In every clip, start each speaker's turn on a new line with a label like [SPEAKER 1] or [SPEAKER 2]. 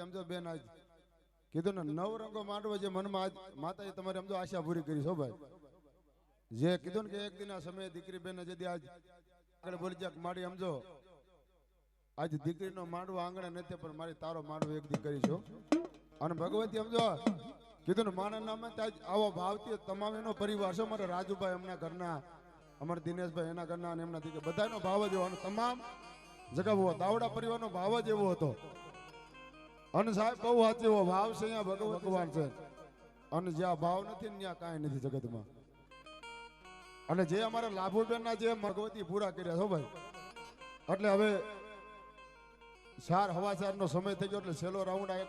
[SPEAKER 1] ભગવતી સમજો બેન આજ. કીધું ને, નવ રંગો માંડવો જે મનમાં આજ માતાએ તમારી સમજો આશા પૂરી કરી છો ભાઈ. જે કીધું ને કે એક દિન આ દીકરી બેન જે આજ આગળ બોલી જાક મારી સમજો, આજ દીકરીનો માંડવો આંગણે નથી, પણ મારી તારો માંડવો એક દી કરીશું અને ભગવતી સમજો, કીધું ને, માના નામે આજ આવો ભાવતી તમામ એનો પરિવાર છે મારા રાજુભાઈ એમના ઘરના, અમારા દિનેશભાઈ એના ઘરના, અને એમના દીકરા બધાનો ભાવ જ એવો, અને તમામ જગા દાવડા પરિવારનો ભાવ જ એવો હતો. અને સાહેબ, બહુ સાચી ભાવ છે, અહીંયા ભગવ- ભગવાન છે. અને જ્યાં ભાવ નથી ત્યાં કાંઈ નથી જગતમાં. અને જે અમારા લાભુબેનના જે ભગવતી પૂરા કર્યા છો ભાઈ. એટલે હવે સાર હવા ચારનો સમય થઈ ગયો, એટલે છેલ્લો રાઉન્ડ આ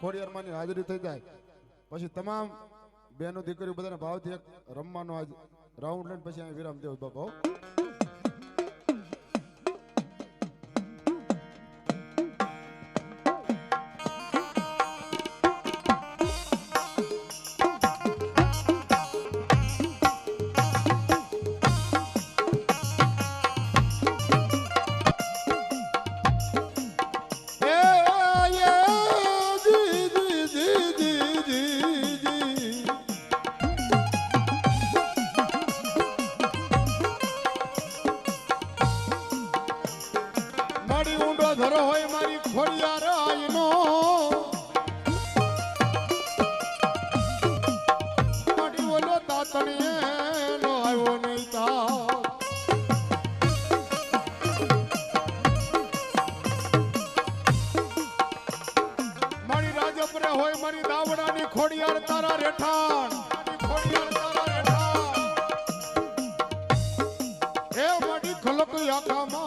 [SPEAKER 1] ખોડિયારમાંની હાજરી થઈ જાય. પછી તમામ બહેનો, દીકરીઓ બધાને ભાવથી એક રમવાનો આજ રાઉન્ડ લઈને પછી અહીં વિરામ દેવું બાપા મારી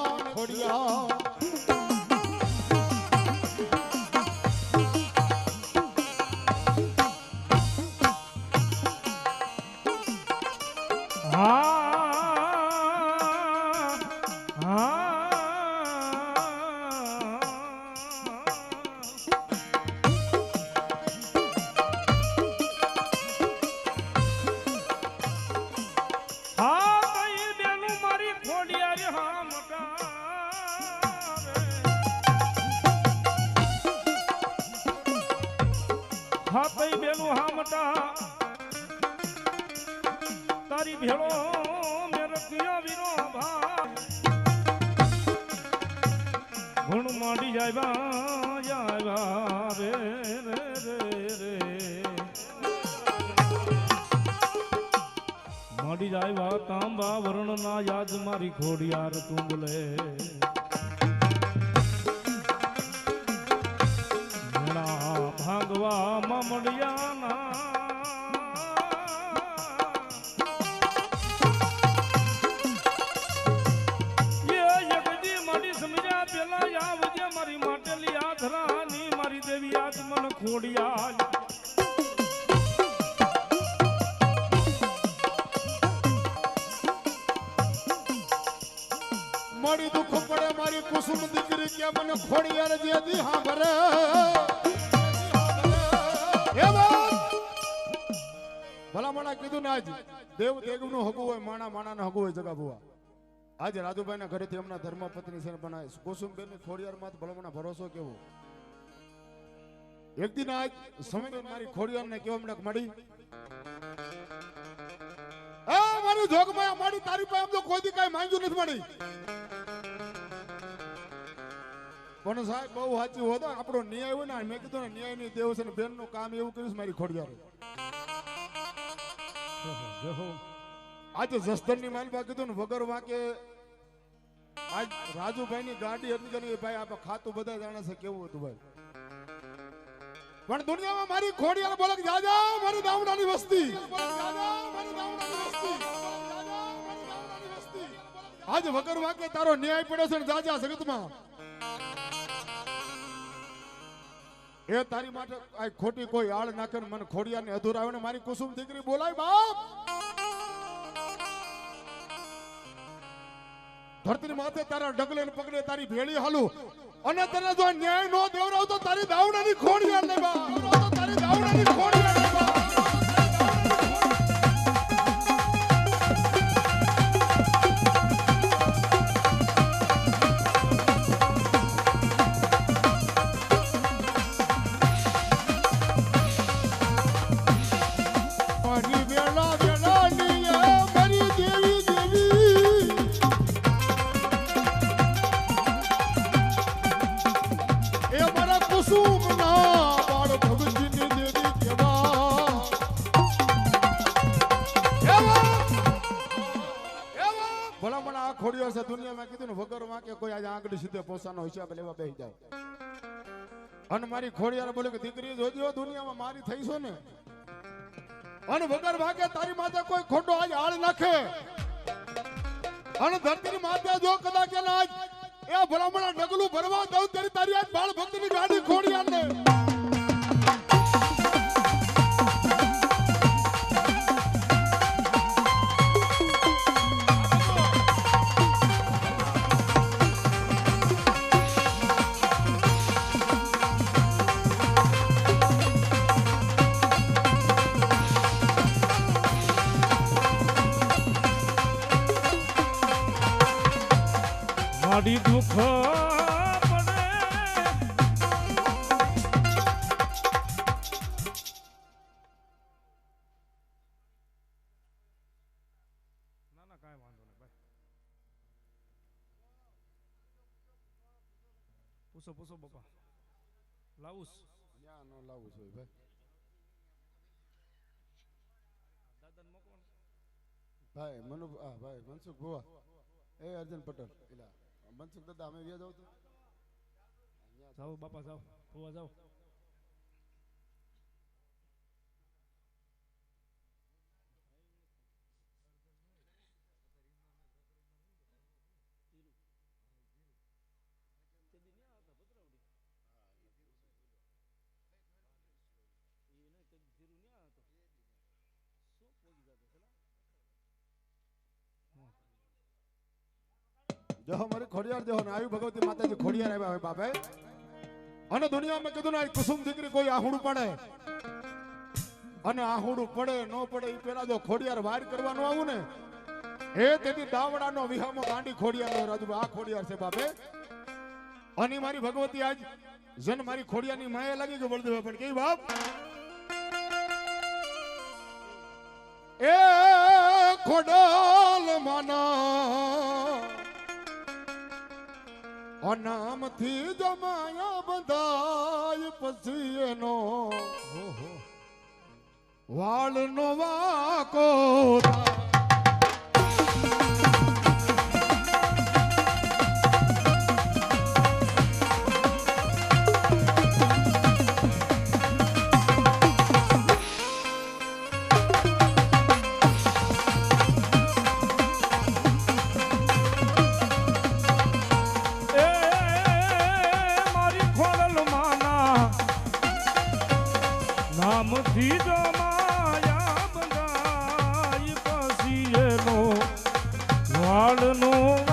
[SPEAKER 2] માંડી જાય તાંબા વરણ ના યાદ મારી ખોડિયાર તુંબલે. ભાગવા મમડિયાના એ દેવ
[SPEAKER 1] દેવનું હગું હોય, માણા માણા નું હગું હોય, જગા ભુવા. આજે રાજુભાઈ ના ઘરેથી એમના ધર્મપત્ની છે પણ બનાવે કુસુમબેન ખોડિયાર માં ભલામણા ભરોસો કેવો? એક દિન આજ સમય મારી ખોડિયાર ને કેવા મને મળી? મારી જોગમાં મારી તારી પાસે તો કોઈ કઈ માંગ્યું નથી મળી. પણ સાહેબ, બહુ સાચું હોતો આપણો ન્યાય હોય ને મેં કીધું ને ન્યાયની દેવ છે ને બેનનું કામ એવું કર્યું મારી ખોડિયાર. આજે જસદન માલ બાકી હતું ને વગર વાંકે આજ રાજુભાઈ ની ગાડી હતી કે ભાઈ આપણે ખાતું બધા જાણે છે કેવું હતું ભાઈ. પણ દુનિયામાં મારી ખોડિયાર બોલે જાજા, મારી દાવડાની વસ્તી. આજ વગર વાંકે તારો ન્યાય પડ્યો છે જાજા જગતમાં. એ તારી માટે આ ખોટી કોઈ આળ નાખે મને ખોડિયાર ને અધૂર આવે ને મારી કુસુમ દીકરી બોલાય બાપ. ધરતી માથે તારા ડગલે ને પગલે તારી ભેળી હાલું. અને તને જો ન્યાય નો દેવરાવ તો તારી દાવડાની ખોડિયાર ને બા. તારી દાવડાની ખોડિયાર આંગળી હિસાબ લેવા બેસી જાય. અને મારી ખોડિયાર બોલે કે, દીકરી, જોજો, દુનિયામાં મારી થઈ છો ને. અને વગર ભાગે તારી માથે કોઈ ખોટો આજ આળ નાખે. અને ધરતીની માથે જો કદાચ આજ એ ભલામણા ડગલું ભરવા દઉં તારી તારી આજ બાળ ભક્તની ગાડી ખોડિયાર
[SPEAKER 2] પૂછો પૂછો બાપા લાવુસ
[SPEAKER 1] ન્યા ન લાવું છું ભાઈ
[SPEAKER 2] દાદાને મોકલો
[SPEAKER 1] ભાઈ મનુ હા ભાઈ મનસુખ ભુવા એ અર્જુન પટેલ એલા મનસુખ દાદા અમે વ્યા જાવ તો
[SPEAKER 2] જાઓ બાપા જાઓ ભુવા જાઓ
[SPEAKER 1] જો મારી ખોડિયાર, દેહો ને આવી ભગવતી માતાજી ખોડિયાર આવ્યા હોય બાપે. અને દુનિયામાં કીધું ને કુસુમ દીકરી કોઈ આહુડું પડે. અને આહુડું પડે, ન પડે એ પેલા જો ખોડિયાર વાર કરવાનું આવું ને, એ તેથી દાવડાનો વિહામો ગાંડી ખોડિયાર રાજુ આ ખોડિયાર છે બાપે. અને મારી ભગવતી આજ, જન મારી ખોડિયારની માયા લાગી ગયો બળદેવ પણ કેવી બાપ? એ ખોડલ માના અનામથી જમાયા બંધાય પછી એનો વાળનો વાકો થાય.
[SPEAKER 2] વાળનો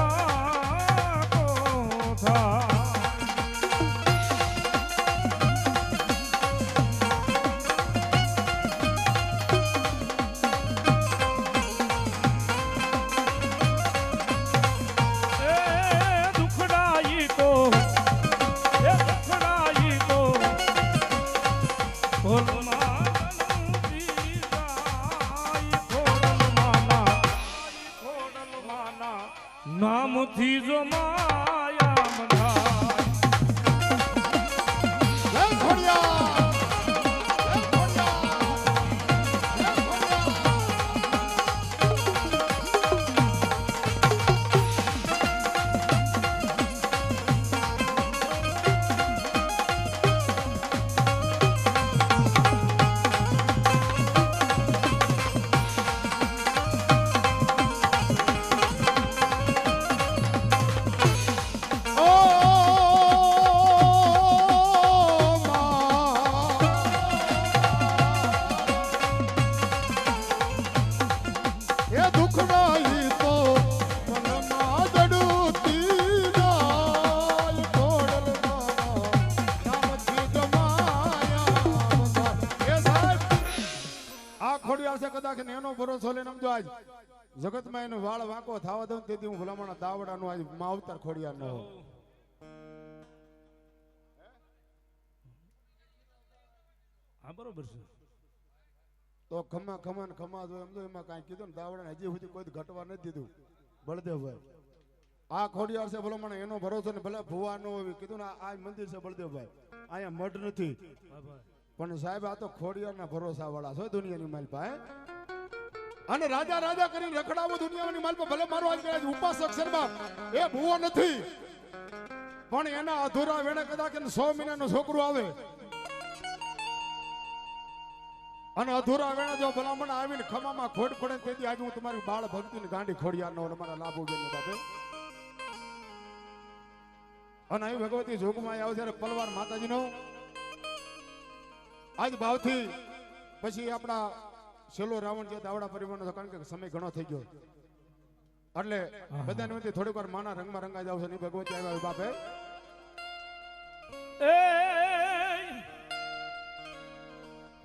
[SPEAKER 1] એનો વાળ વાંકો થવા દઉં તેથી હું ભલામણ દાવડાનું આજ માવતર ખોડિયા ન હો
[SPEAKER 2] હા બરોબર છે.
[SPEAKER 1] તો ખમા ખમા ને ખમા જો એમ તો એમાં કાંઈ કીધું ને દાવડા હજી સુધી કોઈ ઘટવા નથી દીધું. બળદેવભાઈ આ ખોડિયાર છે ભલે મને એનો ભરોસો ને ભલે ભુવા નો હોય કીધું ને આ મંદિર છે બળદેવભાઈ. અહીંયા મઢ નથી. પણ સાહેબ આ તો ખોડિયાર ના ભરોસા વાળા છે દુનિયાની માલ પાસે અને રાજા રાજા કરીને રખડાવો દુનિયાની માલ પર ભલે મારો આજ કદાચ ઉપાસક શર્મા. એ ભૂવો નથી. પણ એના અધૂરા વેણે કદાચ સો મહિનાનો છોકરો આવે. અને અધૂરા વેણે જો ભલામણ આવીને ખમામાં ખોટ પડે તેથી આજે હું તમારી બાળ ભક્તિ ને ગાંડી ખોડિયારનો નો મારા લાભ બેન બાપે. અને અહીં ભગવતી જોગમાં આવે ત્યારે પલવાર માતાજીનો. આજ ભાવથી પછી આપણા છેલ્લો રાવણ જે દાવડા પરિવારનો કારણ કે સમય ઘણો થઈ ગયો. એટલે બધાને વચ્ચે થોડીક વાર માના રંગમાં રંગાઈ જાવ છે ની ભગવતી આવ્યા બાપે.
[SPEAKER 2] એ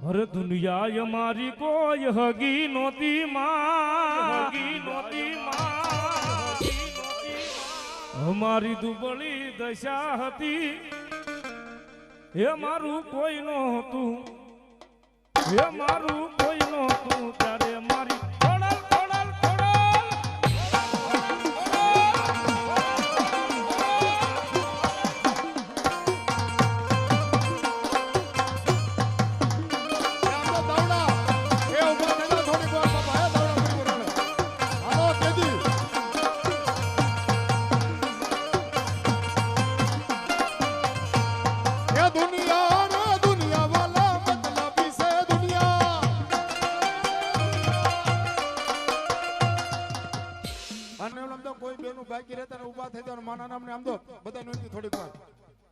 [SPEAKER 2] અરે દુનિયા મારી કોઈ હગી નોતી માં. હગી નોતી માં. અમારી દુબળી દશા હતી. હે મારું કોઈ નહોતું. મારું કોઈ નહોતું ત્યારે
[SPEAKER 1] બાકી રહેતા ને ઊભા થઈ જાવ ને માના નામને આમ તો બધા નોંધી થોડીક વાર.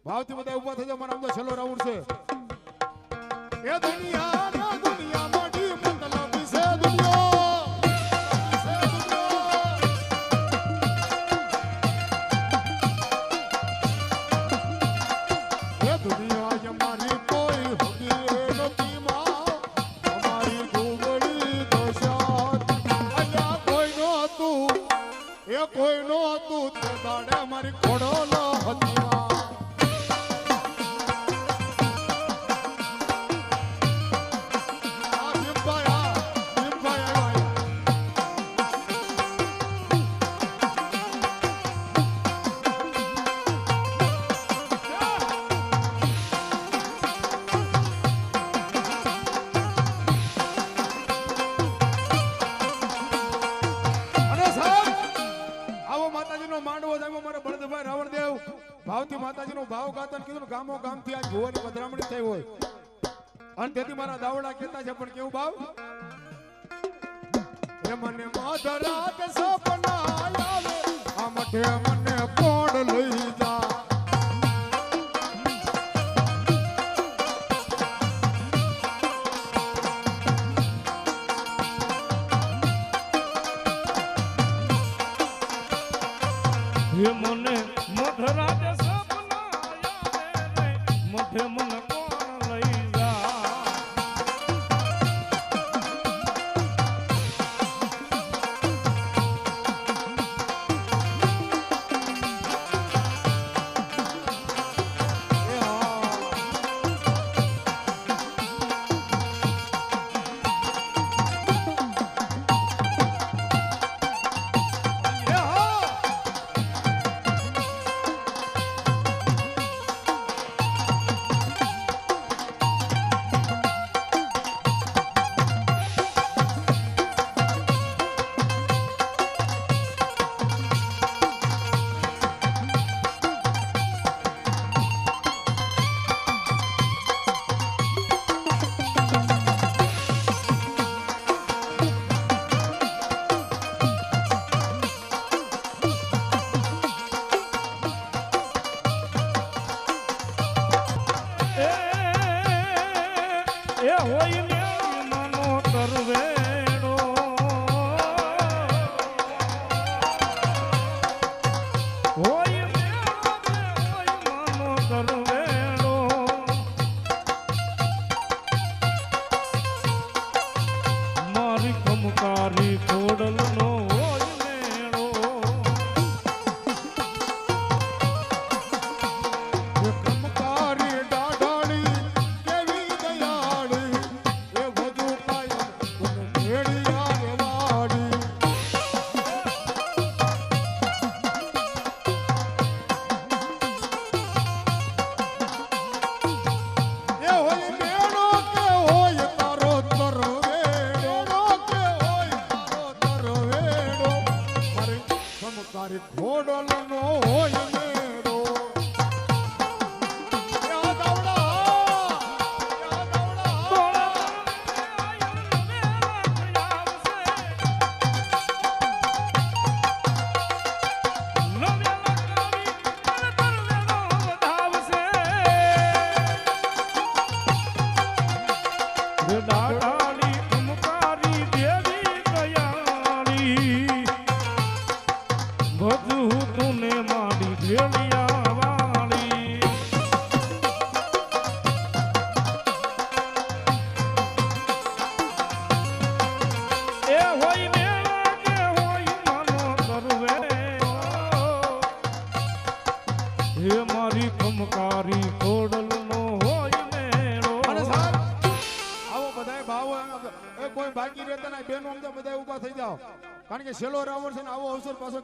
[SPEAKER 1] ભાવથી બધા ઊભા થઈ જાવ મારા આમ તો છેલ્લો રાઉન્ડ છે. એ દુનિયા માતાજીનો માંડવો જામ્યો મારા બળદભાઈ રાવણદેવ. ભાવથી માતાજીનો ભાવ ગાતન કીધું ને ગામો ગામથી આ ભુવાની પધરામણી થઈ હોય. અને તેથી મારા દાવડા કહેતા છે, પણ કેવું ભાવ? એ મને માધરાત સપના આવે આ મઠે મને કોણ લઈ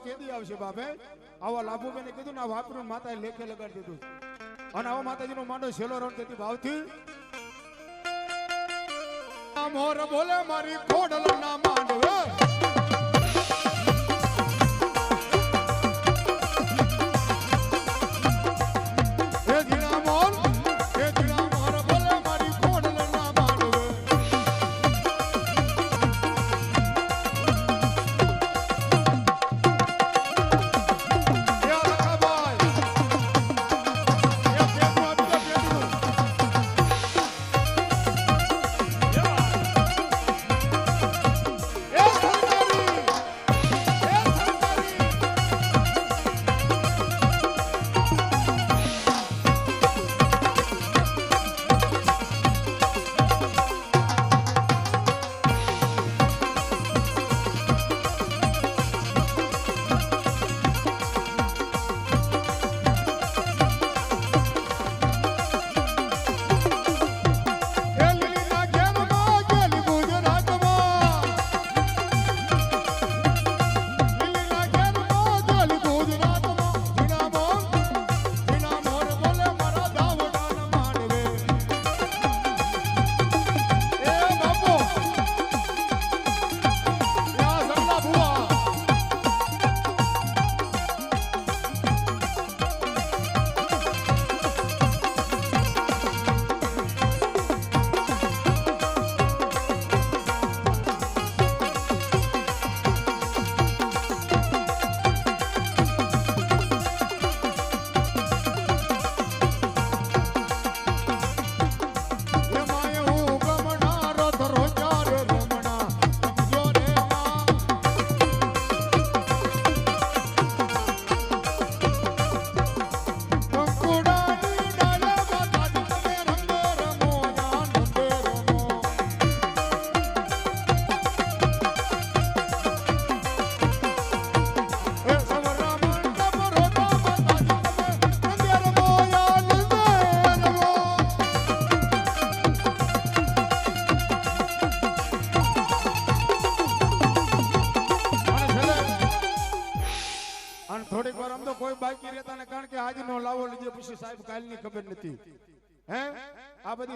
[SPEAKER 1] કેદી આવશે બાપે? આવા લાભુબેને કીધું ને આ વાપરું માતાએ લેખે લગાડી દીધું. અને આવો માતાજીનો માંડો છેલ્લો રણ તેથી ભાવથી. મોર બોલે મારી ખોડલ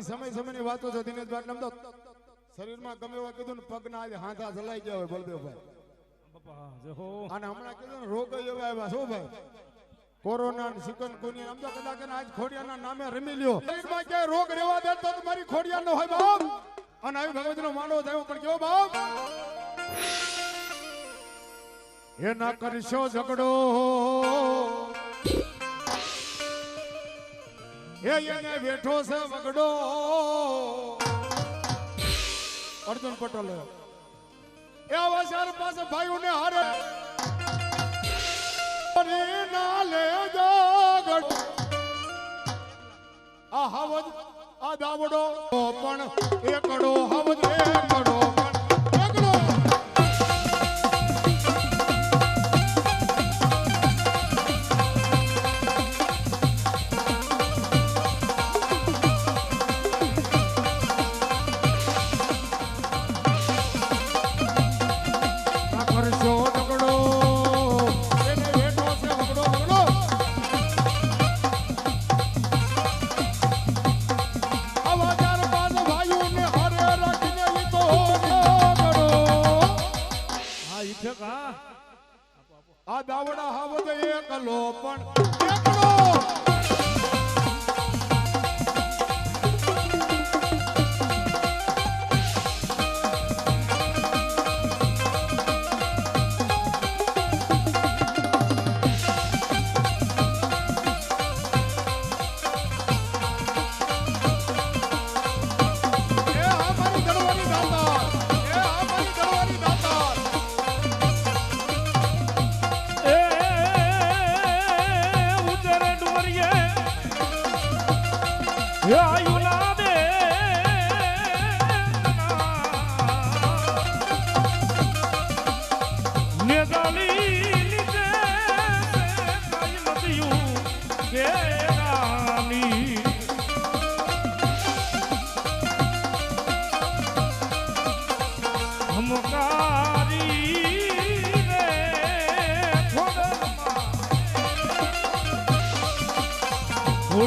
[SPEAKER 1] સમય સમયની વાતો છે, દિનેશભાઈ તો શરીરમાં ગમે એવા કીધું પગના આજે હાથા ચલાઈ ગયા હોય બળદેવભાઈ. અને હમણાં કીધું રોગ એવા આવ્યા, શું ભાઈ? કોરોના ને ચિકન કુની આમ કદાચ આજ ખોડિયાના નામે રમી લ્યો. શરીરમાં ક્યાંય રોગ રહેવા દે તો મારી ખોડિયા નો હોય બાપ. અને આવી ભગવતીનો માંડવો થયો પણ કેવો બાપ? એ ના કરશો ઝઘડો. એ એને બેઠો છે વગડો. અર્જુન પટેલ. એ ચાર પાસે ભાઈઓને હારે. ના લે આ હવજ, આ દાવડો. પણ એકડો હવજ એકડો આ દાવડા હાવદ એકલો પણ એકલો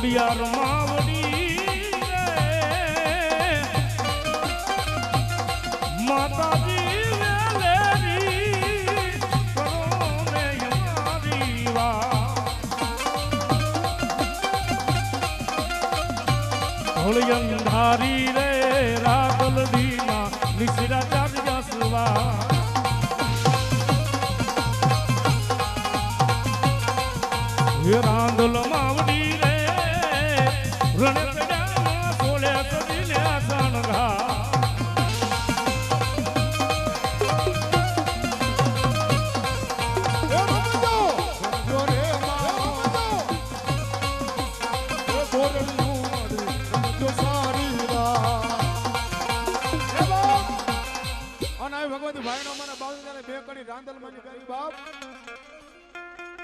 [SPEAKER 2] ખોડિયાર માવડી માતાજી હોળી અંધારી રે રાતલ દીના નિશરા ચાર જસવા.
[SPEAKER 1] કાંદલ મજ ગઈ બાપ.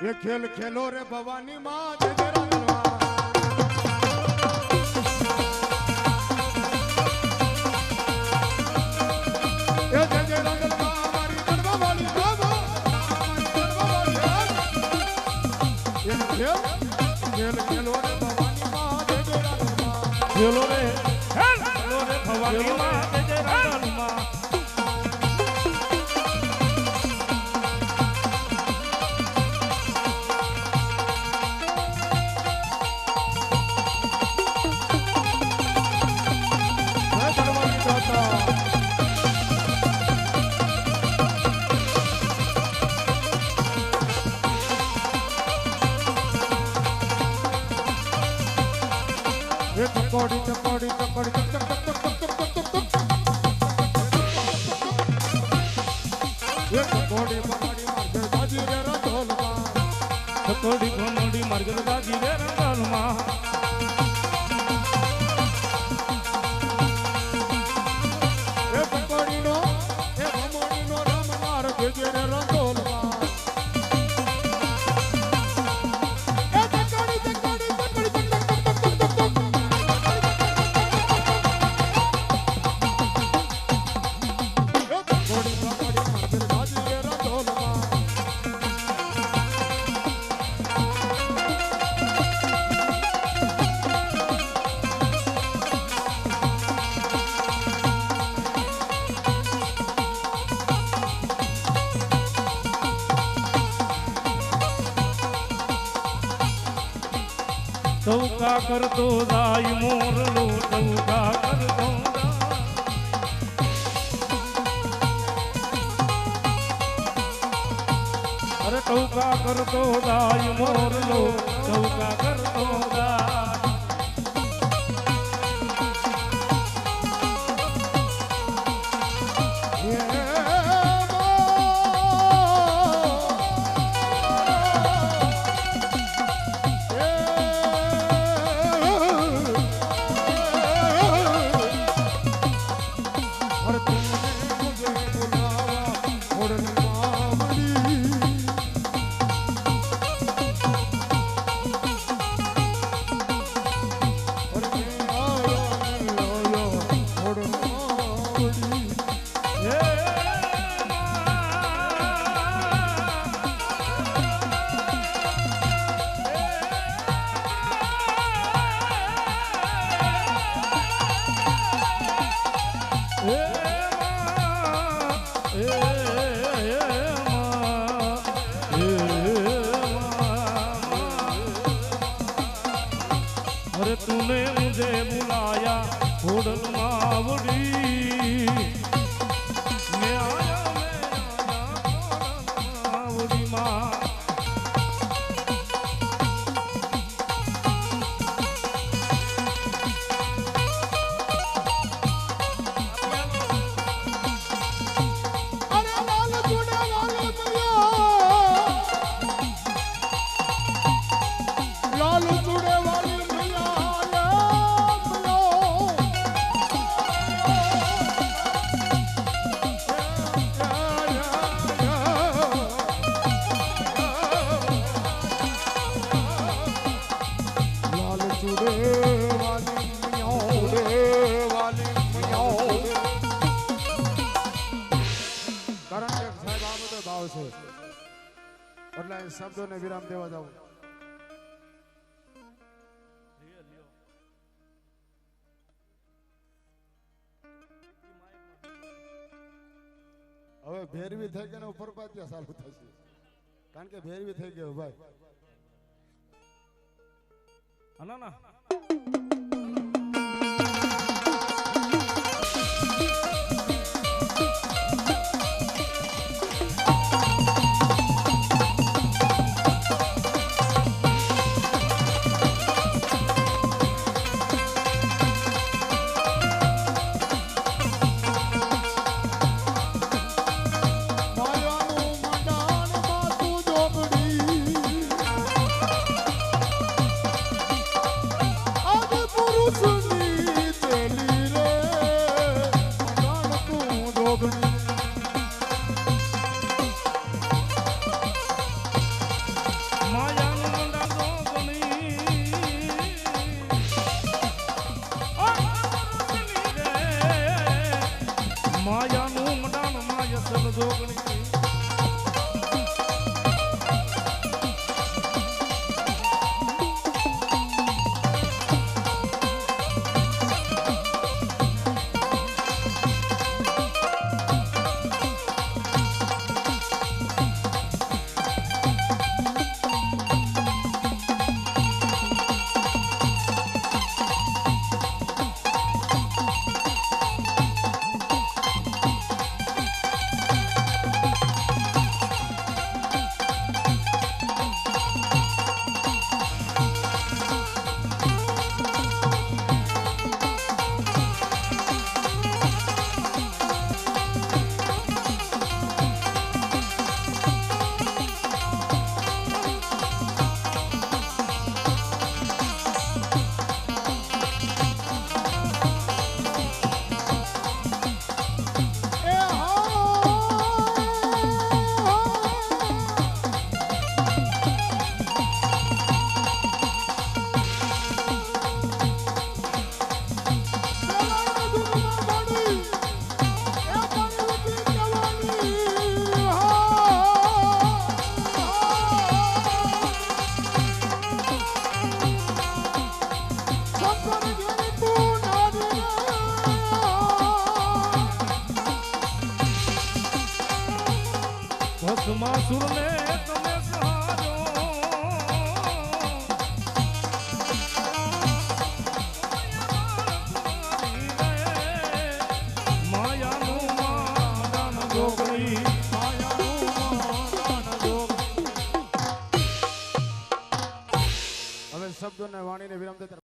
[SPEAKER 1] એ ખેલ ખેલો રે ભવાની માં જય રામ ભવાની માં પડત પડત પડત ચૌકા
[SPEAKER 2] કરતો જાય મોરલો ચૌકા કરતો અરે ચૌકા કરતો જાય મોરલો ચૌકા કરતો જાય ભેરવી થઈ ગઈ ને ઉપર પાત્યા સારું થશે. કારણ કે ભેરવી થઈ ગયો, ભાઈ.
[SPEAKER 1] ના ના.